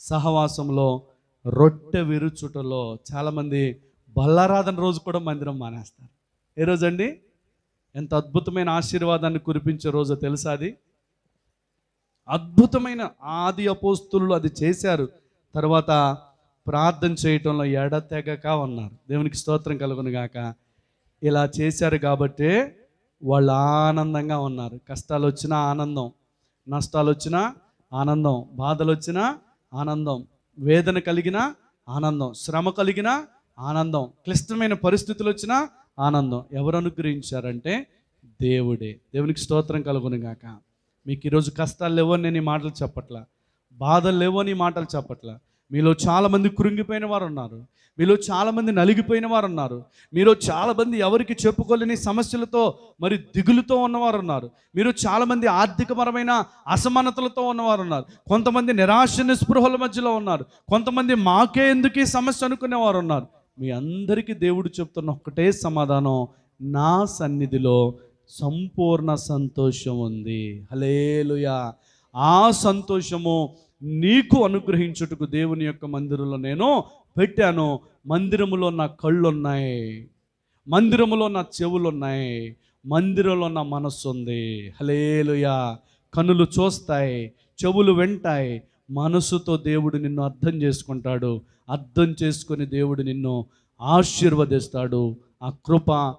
సహవాసంలో రొట్టె విరుచుటలో చాలామంది బల్లారాధన రోజు కూడా మందిరం మానేస్తారు. ఏ రోజండి? ఎంత అద్భుతమైన ఆశీర్వాదాన్ని కురిపించే రోజు తెలుసా అది? అద్భుతమైన ఆది అపోస్తులు అది చేశారు. తర్వాత ప్రార్థన చేయటంలో ఎడతెగక ఉన్నారు. దేవునికి స్తోత్రం కలుగును గాక. ఇలా చేశారు కాబట్టే వాళ్ళు ఆనందంగా ఉన్నారు. కష్టాలు వచ్చినా ఆనందం నష్టాలు వచ్చినా ఆనందం బాధలు వచ్చినా ఆనందం. వేదన కలిగిన ఆనందం. శ్రమ కలిగిన ఆనందం. క్లిష్టమైన పరిస్థితులు వచ్చినా ఆనందం. ఎవరు అనుగ్రహించారంటే దేవుడే. దేవునికి స్తోత్రం కలుగునుగాక. మీకు ఈరోజు కష్టాలు లేవో నేను ఈ మాటలు చెప్పట్లా. బాధలు లేవో నీ మాటలు చెప్పట్లా. మీలో చాలామంది కృంగిపోయిన వారు ఉన్నారు మీలో చాలామంది నలిగిపోయిన వారు ఉన్నారు మీలో చాలామంది ఎవరికి చెప్పుకోలేని సమస్యలతో మరి దిగులుతో ఉన్నవారు ఉన్నారు మీరు చాలామంది ఆర్థికపరమైన అసమానతలతో ఉన్నవారు ఉన్నారు కొంతమంది నిరాశ నిస్పృహల మధ్యలో ఉన్నారు. కొంతమంది మాకే ఎందుకు ఈ సమస్య అనుకునేవారు ఉన్నారు మీ అందరికీ దేవుడు చెప్తున్న ఒక్కటే సమాధానం నా సన్నిధిలో సంపూర్ణ సంతోషం ఉంది. హలేలుయా ఆ సంతోషము నీకు అనుగ్రహించుటకు దేవుని యొక్క మందిరంలో నేను పెట్టాను. మందిరములో నా కళ్ళు ఉన్నాయి మందిరములో నా చెవులు ఉన్నాయి మందిరంలో నా మనస్సు ఉంది హలేలుయా కనులు చూస్తాయి. చెవులు వింటాయి. మనసుతో దేవుడు నిన్ను అర్థం చేసుకుంటాడు. అర్థం చేసుకొని దేవుడు నిన్ను ఆశీర్వదిస్తాడు. ఆ కృప